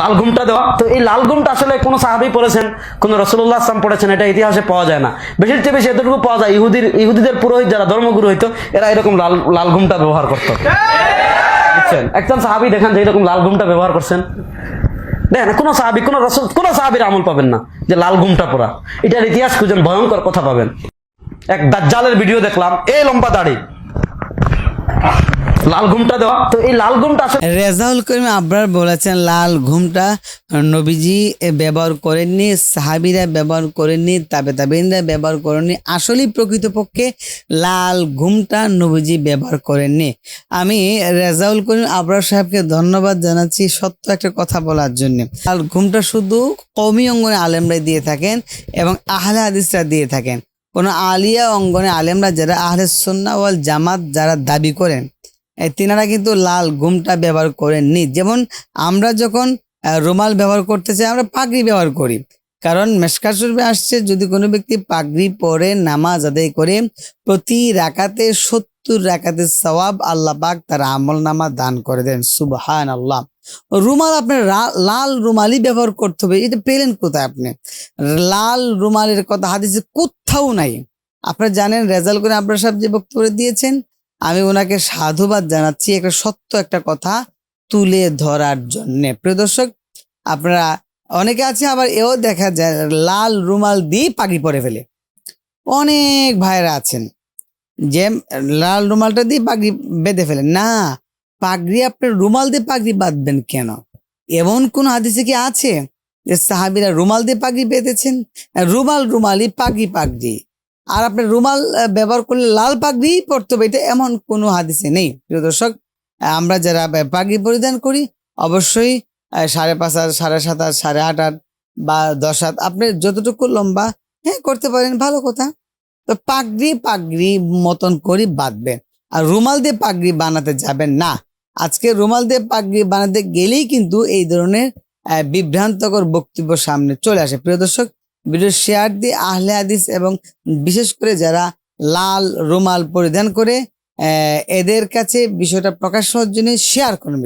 লাল ঘুমটা দেওয়া। তো এই লাল ঘুমটা আসলে কোনো সাহাবি পড়েছেন, কোন রসুল্লাহ আসলাম পড়েছেন, এটা ইতিহাসে পাওয়া যায় না। বেশির চেয়ে বেশি এতটুকু পাওয়া যায়, ইহুদির, ইহুদিদের পুরোহিত যারা ধর্মগুরু হইতো, এরা এরকম লাল লাল ঘুমটা ব্যবহার করতো। বুঝছেন? একজন সাহাবি দেখেন যে এরকম লাল ঘুমটা ব্যবহার করছেন। দেখেন, কোনো সাহাবি, কোনো রসুল, কোনো সাহাবির আমল পাবেন না যে লাল ঘুমটা পরা এটার ইতিহাস খুঁজেন, ভয়ঙ্কর কথা পাবেন। এক দাজ্জালের ভিডিও দেখলাম, এই লম্বা দাড়ি। লাল ঘুমটা দেওয়া। তো এই লাল ঘুমটা রেজাউল করিম আবরার বলেছেন, লাল ঘুমটা নবীজি ব্যবহার করেননি, সাহাবিরা ব্যবহার করেননি তাবে তাবিনরা ব্যবহার করেননি, আসলেই প্রকৃতপক্ষে লাল ঘুমটা নবীজি ব্যবহার করেননি। আমি রেজাউল করিম আবরার সাহেবকে ধন্যবাদ জানাচ্ছি সত্য একটা কথা বলার জন্য। লাল ঘুমটা শুধু কমি অঙ্গনে আলেমরাই দিয়ে থাকেন এবং আহলে হাদিসরা দিয়ে থাকেন। কোনো আলিয়া অঙ্গনে আলেমরা যারা আহলে সন্না ওয়াল জামাত যারা দাবি করেন তিনারা কিন্তু লাল ঘুমটা ব্যবহার করেননি। যেমন আমরা যখন রুমাল ব্যবহার করতে চাই আমরা পাগড়ি ব্যবহার করি। কারণ মেশকা শরীফে আসছে, যদি কোনো ব্যক্তি পাগড়ি পরে নামাজ আদায় করে, প্রতি রাকাতে সত্তর রাকাতে সওয়াব আল্লাহ পাক তার আমল নামা দান করে দেন সুবহান আল্লাহ রুমাল আপনার লাল রুমালই ব্যবহার করতে হবে, এটা পেলেন কোথায় আপনি? লাল রুমালের কথা, হাদিসে কোথাও নাই। আপনারা জানেন রেজাল্ট করে আপনার সাহেব যে বক্তব্য দিয়েছেন আমি ওনাকে সাধুবাদ জানাচ্ছি একটা সত্য একটা কথা তুলে ধরার জন্য। প্রিয় দর্শক, আপনারা অনেকে আছে, আবার এও দেখা যায় লাল রুমাল দিয়ে পাগড়ি পরে ফেলে। অনেক ভাইরা আছেন যে লাল রুমালটা দিয়ে পাগড়ি বেঁধে ফেলে। না, পাগড়ি আপনার রুমাল দিয়ে পাগড়ি বাঁধবেন কেন? এমন কোন হাদিসে কি আছে যে সাহাবিরা রুমাল দিয়ে পাগড়ি বেঁধেছেন? রুমাল রুমালি পাগড়ি পাগড়ি। আর আপনার রুমাল ব্যবহার করলে লাল পাগড়ি পরতে হবে, এটা এমন কোনো হাদিসে নেই। প্রিয় দর্শক আমরা যারা পাগড়ি পরিধান করি, অবশ্যই সাড়ে পাঁচ হাত, সাড়ে সাত হাত, সাড়ে আট হাত বা দশ হাত, আপনি যতটুকু লম্বা হ্যাঁ করতে পারেন, ভালো কথা। তো পাগড়ি পাগড়ি মতন করি বাঁধবেন আর রুমাল দিয়ে পাগড়ি বানাতে যাবেন না। আজকে রুমাল দিয়ে পাগড়ি বানাতে গেলেই কিন্তু এই ধরনের বিভ্রান্তকর বক্তব্য সামনে চলে আসে। প্রিয় দর্শক ভিডিও শেয়ার দিয়ে আহলে হাদিস এবং বিশেষ করে যারা লাল রুমাল পরিধান করে এদের কাছে বিষয়টা প্রকাশ হওয়ার জন্য শেয়ার করুন